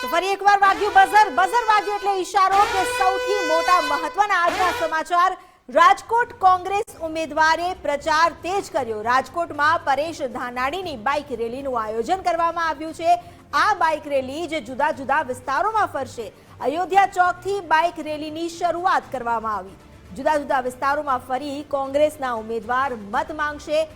તો ફરી એકવાર વાગ્યું બઝર. બઝર વાગ્યું એટલે ઈશારો કે સૌથી મોટા મહત્વના આજના સમાચાર. રાજકોટ કોંગ્રેસ ઉમેદવારે પ્રચાર તેજ કર્યો. રાજકોટમાં પરેશ ધાનાણીની બાઇક રેલીનું આયોજન કરવામાં આવ્યું છે. આ બાઇક રેલી જે જુદા જુદા વિસ્તારોમાં ફરશે. અયોધ્યા ચોકથી બાઇક રેલીની શરૂઆત કરવામાં આવી. જુદા જુદા વિસ્તારોમાં ફરી કોંગ્રેસના ઉમેદવાર મત માંગશે.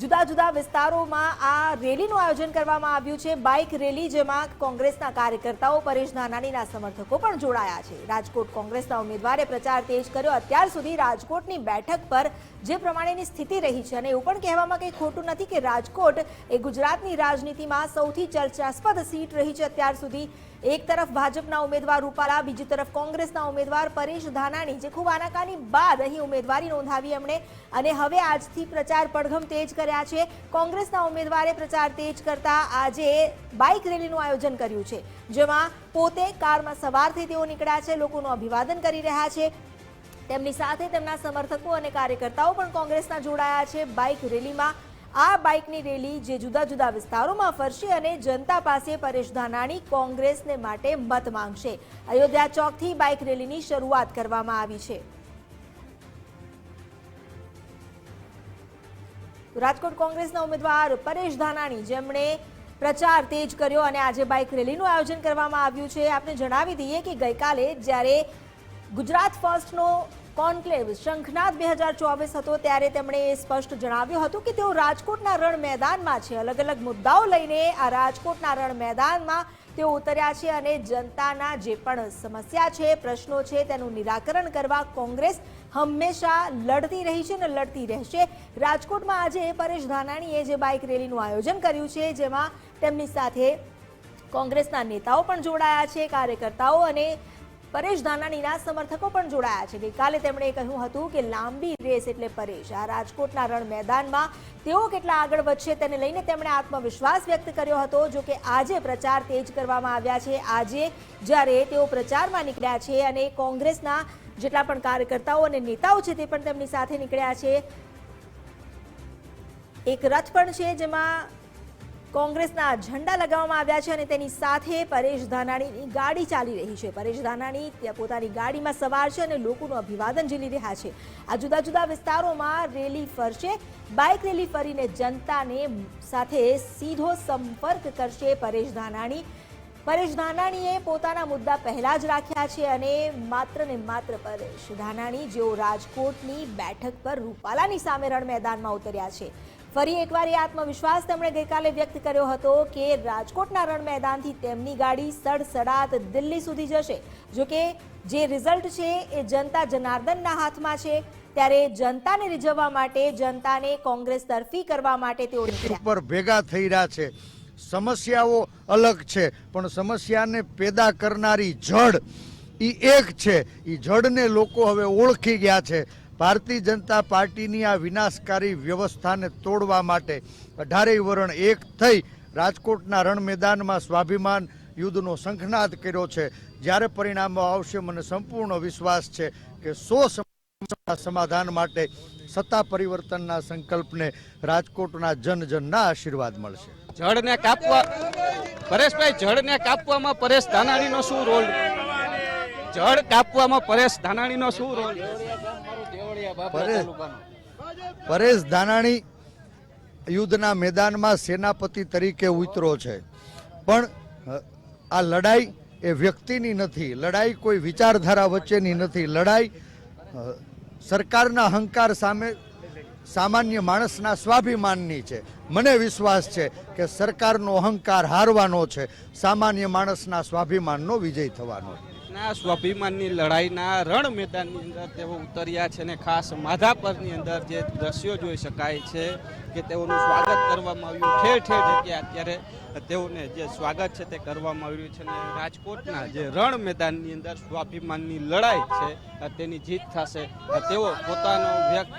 જુદા જુદા વિસ્તારોમાં આ રેલીનું આયોજન કરવામાં આવ્યું છે. બાઇક રેલી જેમાં કોંગ્રેસના કાર્યકર્તાઓ, પરેશ ધાનાણીના સમર્થકો પણ જોડાયા છે. રાજકોટ કોંગ્રેસના ઉમેદવારે પ્રચાર તેજ કર્યો. અત્યાર સુધી રાજકોટની બેઠક પર જે પ્રમાણેની સ્થિતિ રહી છે અને એવું પણ કહેવામાં કંઈ ખોટું નથી કે રાજકોટ એ ગુજરાતની રાજનીતિમાં સૌથી ચર્ચાસ્પદ સીટ રહી છે. અત્યાર સુધી એક તરફ ભાજપના ઉમેદવાર રૂપાલા, બીજી તરફ કોંગ્રેસના ઉમેદવાર પરેશ ધાનાણી, જે ખૂબ આનાકાની બાદ અહીં ઉમેદવારી નોંધાવી એમણે. અને હવે આજથી પ્રચાર પડઘમ તેજ કર્યા છે. કોંગ્રેસના ઉમેદવારે પ્રચાર તેજ કરતા આજે બાઇક રેલીનું આયોજન કર્યું છે, જેમાં પોતે કારમાં સવાર થઈ તેઓ નીકળ્યા છે, લોકોનું અભિવાદન કરી રહ્યા છે. તેમની સાથે તેમના સમર્થકો અને કાર્યકર્તાઓ પણ કોંગ્રેસના જોડાયા છે. બાઇક રેલીમાં આ બાઇકની રેલી જે જુદા જુદા વિસ્તારોમાં ફરશે અને જનતા પાસે પરેશ ધાનાણી કોંગ્રેસને માટે મત માંગશે. અયોધ્યા ચોકથી બાઇક રેલીની શરૂઆત કરવામાં આવી છે. રાજકોટ કોંગ્રેસના ઉમેદવાર પરેશ ધાનાણી, જેમણે પ્રચાર તેજ કર્યો અને આજે બાઇક રેલીનું આયોજન કરવામાં આવ્યું છે. આપને જણાવી દઈએ કે ગઈકાલે જ્યારે ગુજરાત ફર્સ્ટનો કોન્ક્લેવ શંખનાથ બે હજાર ચોવીસ હતો ત્યારે તેમણે સ્પષ્ટ જણાવ્યું હતું કે તેઓ રાજકોટના રણ મેદાનમાં છે. અલગ અલગ મુદ્દાઓ લઈને આ રાજકોટના રણ મેદાનમાં તેઓ ઉતર્યા છે અને જનતાના જે પણ સમસ્યા છે, પ્રશ્નો છે તેનું નિરાકરણ કરવા કોંગ્રેસ હંમેશા લડતી રહી છે અને લડતી રહેશે. રાજકોટમાં આજે પરેશ ધાનાણીએ જે બાઇક રેલીનું આયોજન કર્યું છે, જેમાં તેમની સાથે કોંગ્રેસના નેતાઓ પણ જોડાયા છે, કાર્યકર્તાઓ અને પરેશ ધાનાણીના સમર્થકો પણ જોડાયા છે. ગઈકાલે તેમણે કહ્યું હતું કે લાંબી રેસ એટલે પરેશ. આ રાજકોટના રણ મેદાનમાં તેઓ કેટલા આગળ વધશે તેને લઈને તેમણે આત્મવિશ્વાસ વ્યક્ત કર્યો હતો. જો કે આજે પ્રચાર તેજ કરવામાં આવ્યા છે. આજે જ્યારે તેઓ પ્રચારમાં નીકળ્યા છે અને કોંગ્રેસના જેટલા પણ કાર્યકર્તાઓ અને નેતાઓ છે તે પણ તેમની સાથે નીકળ્યા છે. એક રથ પણ છે જેમાં કોંગ્રેસના ઝંડા લગાવવામાં આવ્યા છે અને તેની સાથે પરેશ ધાનાણીની ગાડી ચાલી રહી છે. પરેશ ધાનાણી ત્યાં પોતાની ગાડીમાં સવાર છે અને લોકોનું અભિવાદન ઝીલી રહ્યા છે. આ જુદા જુદા વિસ્તારોમાં રેલી ફરશે. બાઇક રેલી ફરીને જનતાને સાથે સીધો સંપર્ક કરશે પરેશ ધાનાણી. પરેશ ધાનાણીએ પોતાના મુદ્દા પહેલા જ રાખ્યા છે અને માત્ર ને માત્ર પરેશ ધાનાણી જેઓ રાજકોટની બેઠક પર રૂપાલાની સામે રણ મેદાનમાં ઉતર્યા છે. ફરી એકવાર એ આત્મવિશ્વાસ તેમણે ગઈકાલે વ્યક્ત કર્યો હતો કે રાજકોટના રણ મેદાનથી તેમની ગાડી સડસડાત દિલ્હી સુધી જશે. જો કે જે રિઝલ્ટ છે એ જનતા જનાર્દનના હાથમાં છે. ત્યારે જનતાને રીઝવવા માટે, જનતાને કોંગ્રેસ તરફી કરવા માટે તેઓ ઉપર ભેગા થઈ રહ્યા છે. સમસ્યાઓ અલગ છે, પણ સમસ્યાને પેદા કરનારી જડ એ એક છે. એ જડને લોકો હવે ઓળખી ગયા છે. ભારતીય જનતા પાર્ટીની આ વિનાશકારી વ્યવસ્થાને તોડવા માટે અઢારેય વરણ એક થઈ રાજકોટના રણ મેદાનમાં સ્વાભિમાન યુદ્ધનો શંખનાદ કર્યો છે. જ્યારે પરિણામો આવશે, મને સંપૂર્ણ વિશ્વાસ છે કે સો સમાધાન માટે સત્તા પરિવર્તનના સંકલ્પને રાજકોટના જનજનના આશીર્વાદ મળશે. જળને કાપવા, પરેશભાઈ, જળને કાપવામાં પરેશ ધાનાણીનો શું રોલ? જળ કાપવામાં પરેશ ધાનાણીનો શું રોલ? પરેશ. ધાનાણી યુદ્ધના મેદાનમાં સેનાપતિ તરીકે ઉતરો છે. પણ આ લડાઈ એ વ્યક્તિની નથી. લડાઈ કોઈ વિચારધારા વચ્ચેની નથી. લડાઈ સરકારના અહંકાર સામે સામાન્ય માણસના સ્વાભિમાનની છે. મને વિશ્વાસ છે કે સરકારનો અહંકાર હારવાનો છે. સામાન્ય માણસના સ્વાભિમાનનો વિજય થવાનો છે. ના સ્વાભિમાનની લડાઈના રણ મેદાનની અંદર તેઓ ઉતર્યા છે અને ખાસ માધાપરની અંદર જે દ્રશ્યો જોઈ શકાય છે કે તેઓનું સ્વાગત કરવામાં આવ્યું. ઠેર ઠેર જગ્યાએ અત્યારે તેઓને જે સ્વાગત છે તે કરવામાં આવ્યું છે અને રાજકોટના જે રણ મેદાનની અંદર સ્વાભિમાનની લડાઈ છે, તેની જીત થશે. તેઓ પોતાનો વ્યક્ત